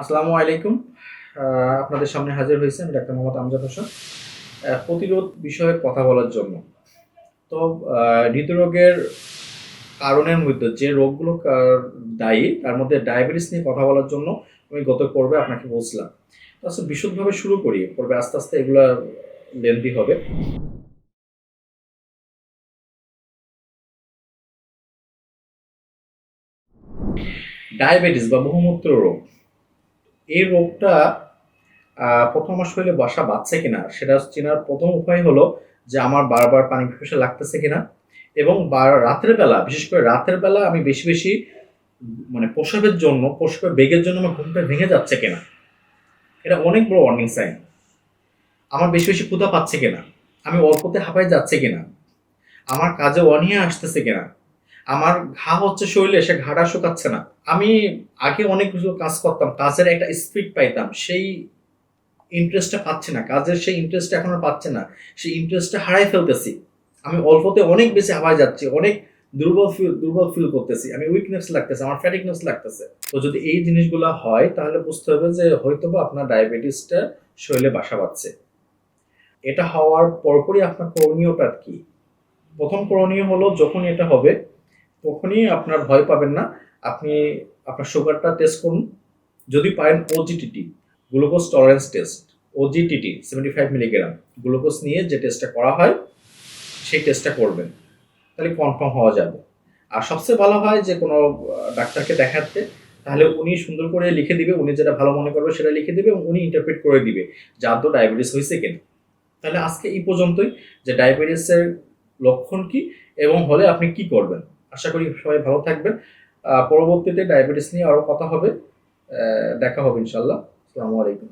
আসসালামু আলাইকুম। আপনাদের সামনে হাজির হয়েছে আমি ডাক্তার মোহাম্মদ আমজাদ হোসেন। প্রতিরোধ বিষয়ে কথা বলার জন্য। তো হৃদরোগের কারণের মধ্যে যে রোগগুলো দায়ী, তার মধ্যে ডায়াবেটিস নিয়ে কথা বলার জন্য আমি গত পর্বে আপনাকে বলছিলাম। তো আচ্ছা বিশদভাবে শুরু করি। পর্বে আস্তে আস্তে এগুলো লেন্দি হবে। ডায়াবেটিস বা বহুমূত্র রোগ এই রোগটা প্রথম আমার শরীরে বাসা বাঁধছে কিনা, সেটা চেনার প্রথম উপায় হলো যে আমার বারবার পানি পিপাসা লাগতেছে কিনা এবং রাতের বেলা, বিশেষ করে রাতের বেলা আমি বেশি বেশি মানে প্রসবের জন্য, প্রসবের বেগের জন্য আমার ঘুমটা ভেঙে যাচ্ছে কিনা, এটা অনেক বড় ওয়ার্নিং সাইন আমার বেশি বেশি ক্ষুধা পাচ্ছে কিনা, আমি অল্পতে হাঁপাই যাচ্ছে কিনা, আমার কাজে অনিয়া আসতেছে কিনা আমার ঘা হচ্ছে শরীরে, সে ঘাটা শুকাচ্ছে না। আমি আগে অনেক কিছু কাজ করতাম, কাজের একটা স্পিড পাইতাম। সেই ইন্টারেস্টটা পাচ্ছি না, কাজের সেই ইন্টারেস্টটা এখন আর পাচ্ছে না। সেই ইন্টারেস্টটা হারাই ফেলতেছি। আমি অল্পতে অনেক বেশি হাওয়ায় যাচ্ছি, অনেক দুর্বল ফিল দুর্বল ফিল করতেছি। আমি উইকনেস লাগতেছে, আমার ফ্যাটিকনেস লাগতেছে। তো যদি এই জিনিসগুলো হয়, তাহলে বুঝতে হবে যে হয়তো বা আপনার ডায়াবেটিসটা শরীরে বাসা বাঁধছে। এটা হওয়ার পরপরই আপনার করণীয়টা কি? প্রথম করণীয় হলো যখন এটা হবে তখনই আপনার ভয় পাবেন না। আপনি আপনার সুগারটা টেস্ট করুন। যদি পারেন OGTT glucose tolerance test OGTT seventy five milligram glucose নিয়ে যে টেস্টটা করা হয়, সেই টেস্টটা করবেন। তাহলে কনফার্ম হওয়া যাবে। আর সবচেয়ে ভালো হয় যে কোনো ডাক্তারকে দেখাতে, তাহলে উনি সুন্দর করে লিখে দিবে, উনি যেটা ভালো মনে করবে সেটা লিখে দিবে এবং উনি ইন্টারপ্রেট করে দিবে যে আদৌ ডায়াবেটিস হয়েছে কিনা। তাহলে আজকে এই পর্যন্তই যে ডায়াবেটিসের লক্ষণ কি এবং হলে আপনি কি করবেন? আশা করি সবাই ভালো থাকবেন। পরবর্তীতে ডায়াবেটিস নিয়ে আরও কথা হবে। দেখা হবে ইনশাল্লাহ। আসসালামু আলাইকুম।